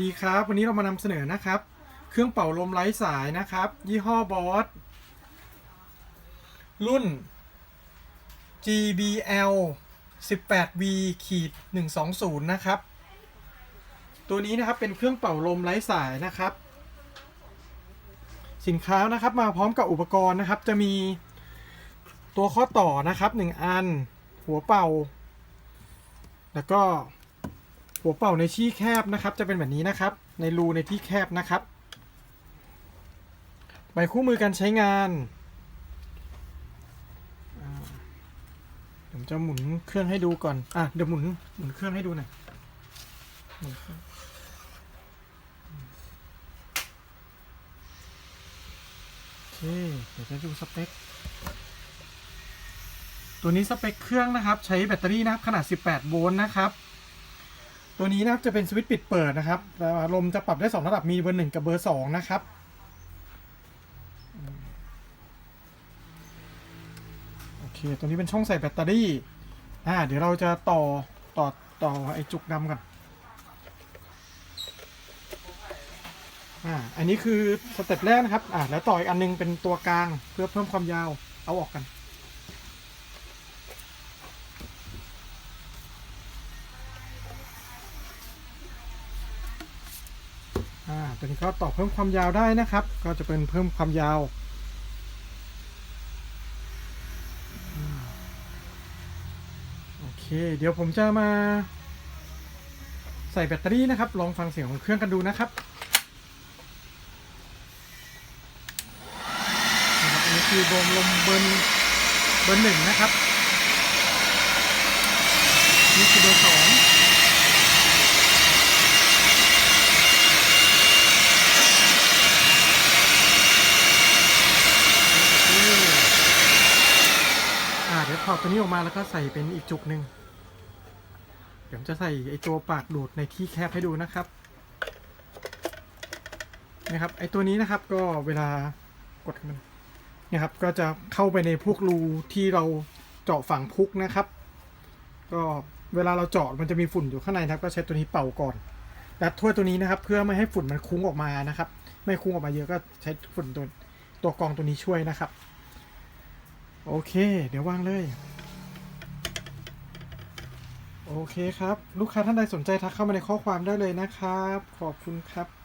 ดีครับ วันนี้เรามานำเสนอนะครับ เครื่องเป่าลมไร้สายนะครับ ยี่ห้อบอสรุ่น GBL 18V ขีด120 นะครับ ตัวนี้นะครับเป็นเครื่องเป่าลมไร้สายนะครับ สินค้านะครับมาพร้อมกับอุปกรณ์นะครับ จะมีตัวข้อต่อนะครับ 1 อัน หัวเป่า แล้วก็ หัวเป่าในที่แคบนะครับ จะเป็นแบบนี้นะครับ ในรูในที่แคบนะครับใบคู่มือการใช้งานผมจะหมุนเครื่องให้ดูก่อน อะ เดี๋ยวหมุนหมุนเครื่องให้ดูหน่อยเครื่องโอเค เดี๋ยวจะดูสเปค ตัวนี้สเปคเครื่องนะครับ ใช้แบตเตอรี่นะครับ ขนาด 18 โวลต์นะครับ ตัวนี้นะครับจะเป็นสวิตช์ปิดเปิดนะครับแต่ว่าลมจะปรับได้ 2 ระดับมีเบอร์1กับเบอร์2นะครับโอเคตัวนี้เป็นช่องใส่แบตเตอรี่อ่าเดี๋ยวเราจะต่อต่อต่อไอ้จุกดำกันอ่าอันนี้คือสเต็ปแรกนะครับอ่าแล้วต่ออีกอันนึงเป็นตัวกลางเพื่อเพิ่มความยาวเอาออกกัน อ่าตัวนี้ก็ต่อเพิ่มความยาวได้นะครับ ก็จะเป็นเพิ่มความยาวอโอเค เดี๋ยวผมจะมา ใส่แบตเตอรี่นะครับ ลองฟังเสียงของเครื่องกันดูนะครับอันนี้คือโดมลมเบิร์นเบิร์นหนึ่งนะครับ นี่คือเบอร์สอง อ่าเดี๋ยวถอดตัวนี้ออกมาแล้วก็ใส่เป็นอีกจุกหนึ่งเดี๋ยวจะใส่ไอตัวปากดูดในที่แคบให้ดูนะครับนะครับไอตัวนี้นะครับก็เวลากดมันนี่ยครับก็จะเข้าไปในพวกรูที่เราเจาะฝังพุกนะครับ ก็เวลาเราเจาะมันจะมีฝุ่นอยู่ข้างในนะครับก็ใช้ตัวนี้เป่าก่อนและถ้วยตัวนี้นะครับ เพื่อไม่ให้ฝุ่นมันคุ้งออกมานะครับ ไม่คุ้งออกมาเยอะก็ใช้ฝุ่นตัวตัวกรองตัวนี้ช่วยนะครับ โอเค เดี๋ยววางเลย โอเคครับ ลูกค้าท่านใดสนใจทักเข้ามาในข้อความได้เลยนะครับ ขอบคุณครับ